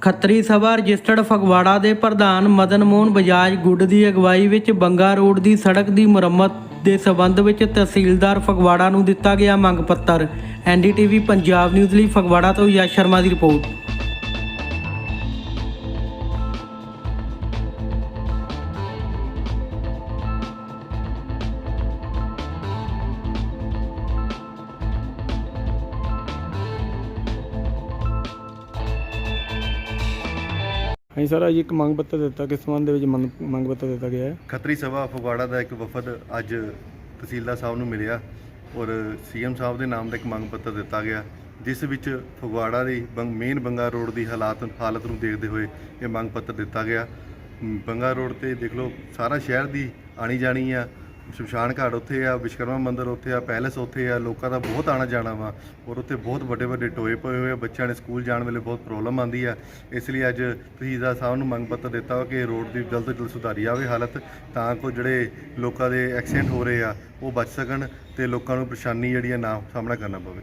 Khatri Sabha registered Phagwara ਦੇ ਪ੍ਰਧਾਨ ਮਦਨ ਮੋਹਨ ਬਜਾਜ ਗੁੱਡ ਦੀ ਅਗਵਾਈ ਵਿੱਚ ਬੰਗਾ ਰੋਡ ਦੀ ਸੜਕ ਦੀ ਮੁਰੰਮਤ ਦੇ ਸਬੰਧ ਵਿੱਚ ਤਹਿਸੀਲਦਾਰ ਫਗਵਾੜਾ ਨੂੰ ਦਿੱਤਾ ਗਿਆ ਮੰਗ ਪੱਤਰ। ਐਨਡੀਟੀਵੀ ਪੰਜਾਬ ਨਿਊਜ਼ ਲਈ ਫਗਵਾੜਾ ਤੋਂ ਯਸ਼ ਸ਼ਰਮਾ ਦੀ ਰਿਪੋਰਟ। ਹਾਂਜੀ ਸਰ ਅੱਜ ਇੱਕ ਮੰਗ ਪੱਤਰ ਦਿੱਤਾ ਕਿਸ ਸੰਬੰਧ ਦੇ ਵਿੱਚ ਮੰਗ ਮੰਗ ਪੱਤਰ ਦਿੱਤਾ ਗਿਆ ਹੈ? ਖੱਤਰੀ ਸਭਾ ਫਗਵਾੜਾ ਦਾ ਇੱਕ ਵਫਦ ਅੱਜ ਤਹਿਸੀਲਦਾਰ ਸਾਹਿਬ ਨੂੰ ਮਿਲਿਆ ਔਰ ਸੀਐਮ ਸਾਹਿਬ ਦੇ ਨਾਮ ਦਾ ਇੱਕ ਮੰਗ ਪੱਤਰ ਦਿੱਤਾ ਗਿਆ ਜਿਸ ਵਿੱਚ ਫਗਵਾੜਾ ਦੀ ਬੰਗ ਮੇਨ ਬੰਗਾ ਰੋਡ ਦੀ ਹਾਲਾਤ ਹਾਲਤ ਨੂੰ ਦੇਖਦੇ ਹੋਏ ਇਹ ਮੰਗ ਪੱਤਰ ਦਿੱਤਾ ਗਿਆ। ਮ, ਬੰਗਾ ਰੋਡ ਤੇ ਦੇਖ ਲਓ ਸਾਰਾ ਸ਼ਹਿਰ ਦੀ ਆਣੀ ਜਾਣੀ ਆ ਸ਼ਮਸ਼ਾਨ ਘਾਟ ਉੱਥੇ ਆ ਵਿਸ਼ਕਰਮਾ ਮੰਦਿਰ ਉੱਥੇ ਆ, ਪੈਲੇਸ ਉੱਥੇ ਆ, ਲੋਕਾਂ ਦਾ ਬਹੁਤ ਆਣਾ ਜਾਣਾ ਵਾ ਔਰ ਉੱਥੇ ਬਹੁਤ ਵੱਡੇ ਵੱਡੇ ਟੋਏ ਪਏ ਹੋਏ ਆ, ਬੱਚਿਆਂ ਨੇ ਸਕੂਲ ਜਾਣ ਵੇਲੇ ਬਹੁਤ ਪ੍ਰੋਬਲਮ ਆਉਂਦੀ ਆ। ਇਸ ਲਈ ਅੱਜ ਤਹਿਸੀਲਦਾਰ ਸਾਹਿਬ ਨੂੰ ਮੰਗ ਪੱਤਰ ਦਿੱਤਾ ਵਾ ਕਿ ਰੋਡ ਦੀ ਜਲਦ ਤੋਂ ਜਲਦ ਸੁਧਾਰੀ ਆਵੇ ਹਾਲਤ, ਤਾਂ ਕੋ ਜਿਹੜੇ ਲੋਕਾਂ ਦੇ ਐਕਸੀਡੈਂਟ ਹੋ ਰਹੇ ਆ, ਉਹ ਬਚ ਸਕਣ ਤੇ ਲੋਕਾਂ ਨੂੰ ਪਰੇਸ਼ਾਨੀ ਜਿਹੜੀ ਆ ਨਾ ਸਾਹਮਣਾ ਕਰਨਾ ਪਵੇ।